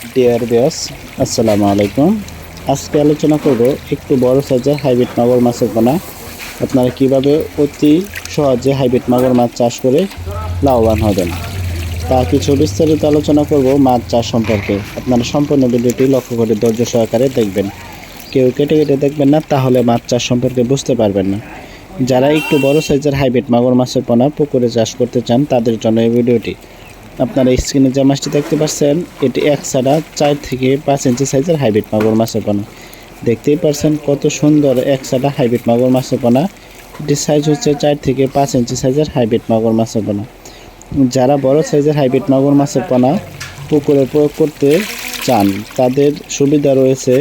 Deer বিয়াস আসসালামু আলাইকুম। আজকে আলোচনা করব একটু বড় সাইজের হাইব্রিড মাগুর মাছের পোনা। আপনারা কীভাবে অতি সহজে হাইব্রিড মাগুর মাছ চাষ করে লাভবান হবেন, তা কিছু বিস্তারিত আলোচনা করব মাছ চাষ সম্পর্কে। আপনারা সম্পূর্ণ ভিডিওটি লক্ষ্য করে ধৈর্য সহকারে দেখবেন। কেউ কেটে কেটে দেখবেন না, তাহলে মাছ চাষ সম্পর্কে বুঝতে পারবেন না। যারা একটু বড় সাইজের হাইব্রিড মাগুর মাছের পোনা পুকুরে চাষ করতে চান, তাদের জন্য এই ভিডিওটি আপনারা স্ক্রিনে যে মাছটি দেখতে পাচ্ছেন, এটি এক ছাড়া চার থেকে পাঁচ ইঞ্চি সাইজের হাইব্রিড মাগুর মাছের পোনা। দেখতেই পাচ্ছেন কত সুন্দর এক ছাড়া হাইব্রিড মাগুর মাছের পোনা। এটির সাইজ হচ্ছে চার থেকে পাঁচ ইঞ্চি সাইজের হাইব্রিড মাগুর মাছের পোনা। যারা বড় সাইজের হাইব্রিড মাগুর মাছের পোনা পুকুরে প্রয়োগ করতে চান, তাদের সুবিধা রয়েছে।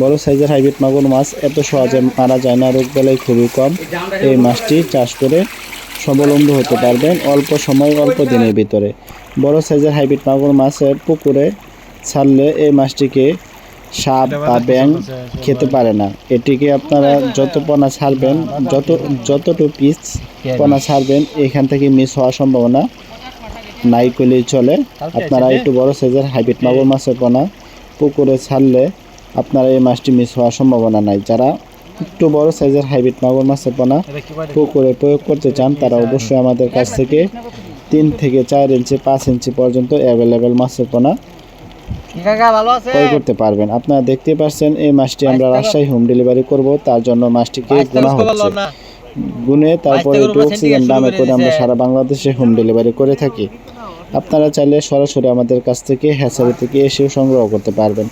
বড় সাইজের হাইব্রিড মাগুর মাছ এত সহজে মারা যায় না, রোগ বেলায় খুবই কম। এই মাছটি চাষ করে স্বাবলম্বী হতে পারবেন অল্প সময়, অল্প দিনের ভিতরে। বড় সাইজের হাইব্রিড মাগুর মাছের পুকুরে ছাড়লে এই মাছটিকে সাপ বা ব্যাং খেতে পারে না। এটিকে আপনারা যত পোনা ছাড়বেন যত যতটুকু পিস পোনা ছাড়বেন এখান থেকে মিস হওয়ার সম্ভাবনা নাই করলেই চলে। আপনারা একটু বড় সাইজের হাইব্রিড মাগুর মাছের পোনা পুকুরে ছাড়লে আপনারা এই মাছটি মিস হওয়ার সম্ভাবনা নাই। যারা একটু বড় সাইজের হাইব্রিড মাগুর মাছের পোনা পুকুরে প্রয়োগ করতে চান তারা অবশ্যই আমাদের কাছ থেকে তিন থেকে চার ইঞ্চি পাঁচ ইঞ্চি পর্যন্ত অ্যাভেলেবেল মাছের পোনা। ক্রয় করতে পারবেন। আপনারা দেখতে পাচ্ছেন এই মাছটি আমরা রাজশাহী হোম ডেলিভারি করব। তার জন্য মাছটিকে গোনা হচ্ছে। গুনে তারপরে একটু অক্সিজেন দামে করে করে আমরা সারা বাংলাদেশে হোম ডেলিভারি করে থাকি। আপনারা চাইলে সরাসরি আমাদের কাছ থেকে হ্যাচারি থেকে এসেও সংগ্রহ করতে পারবেন।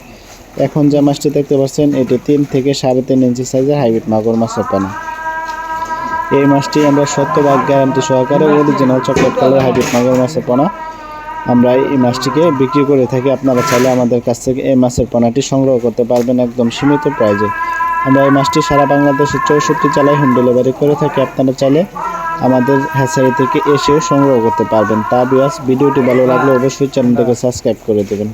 এখন যে মাছটি দেখতে পাচ্ছেন এটি তিন থেকে সাড়ে তিন ইঞ্চি সাইজের হাইব্রিড মাগুর মাছের পানা। এই মাছটি আমরা সত্যবাগ গ্যারান্টি সহকারে অরিজিনাল চকলেট কালার হাইব্রিড মাগুর মাছের পোনা। আমরা এই মাছটিকে বিক্রি করে থাকি। আপনারা চাইলে আমাদের কাছ থেকে এই মাছের পোনাটি সংগ্রহ করতে পারবেন একদম সীমিত প্রাইজে। আমরা এই মাছটি সারা বাংলাদেশের চৌষট্টি জেলায় হোম ডেলিভারি করে থাকি। আপনারা চাইলে আমাদের হ্যাচারি থেকে এসেও সংগ্রহ করতে পারবেন। তা বিয়াস ভিডিওটি ভালো লাগলে অবশ্যই চ্যানেলটাকে সাবস্ক্রাইব করে দেবেন।